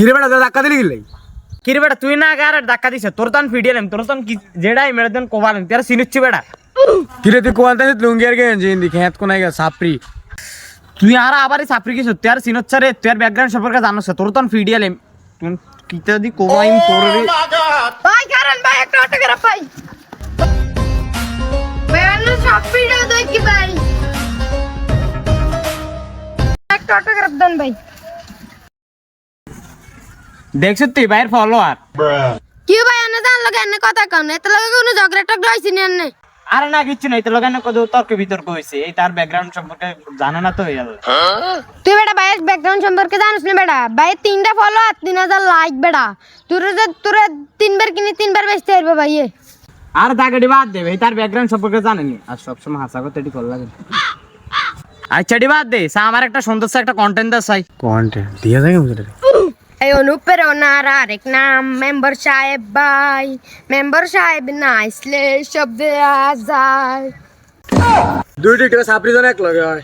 কিরে বেটা তোরা ধাক্কা দিলি গেলে কিরে বেটা তুই না আগে আর ধাক্কা দিছে তোর তখন ফিডিয়ালাম তোর তখন কি যেটাই মেরে দেন কোবালাম তোর সিনুচ্ছি বেটা। কিরে তুই কোয়ান্তা লুঙ্গি আর গেঞ্জি ইন্দি খেত কোনাই গেছে সাপরি তুই আর আবার সাপরি কিছু তুই আর সিনোচ্ছা রে তুই আর ব্যাকগ্রাউন্ড সম্পর্কে জানোস তোর তখন ফিডিয়ালাম তুই কিতা দি কোবাইম তোর রে। ভাই কারণ ভাই একটা অটোগ্রাফ দেখি ভাই। একটা অটোগ্রাফ দেন ভাই। দেখছ তুই ভাইয়ের ফলোয়ার কি ভাই এনে জান লগে এনে কথা কম এত লগে কোনো ঝগড়া টগড়া হইছে নি এনে? আরে না কিচ্ছু নাই। তো লোকেন কত তর্ক বিতর্ক হয়েছে এই তার ব্যাকগ্রাউন্ড সম্পর্কে জানে না তো এই তুই বেটা ভাইয়ের ব্যাকগ্রাউন্ড সম্পর্কে জানিস না বেটা? ভাই তিনটা ফলো আর তিন হাজার লাইক বেটা। তোর যে তোর তিনবার কিনে তিনবার বেচতে পারবে ভাই আর দাগাড়ি বাদ দেবে এই তার ব্যাকগ্রাউন্ড সম্পর্কে জানেনি আর সবসময় হাসা করতে এটি লাগে। আচ্ছা বাদ দে। সা আমার একটা সুন্দর একটা কন্টেন্ট দাস চাই কন্টেন্ট দিয়ে বুঝলে এই অনুপের ওনার আরেক নাম মেম্বার সাহেব ভাই মেম্বার সাহেব না আসলে সব দেয়া যায় দুই টিকটকে সাপরি জন এক লগে হয়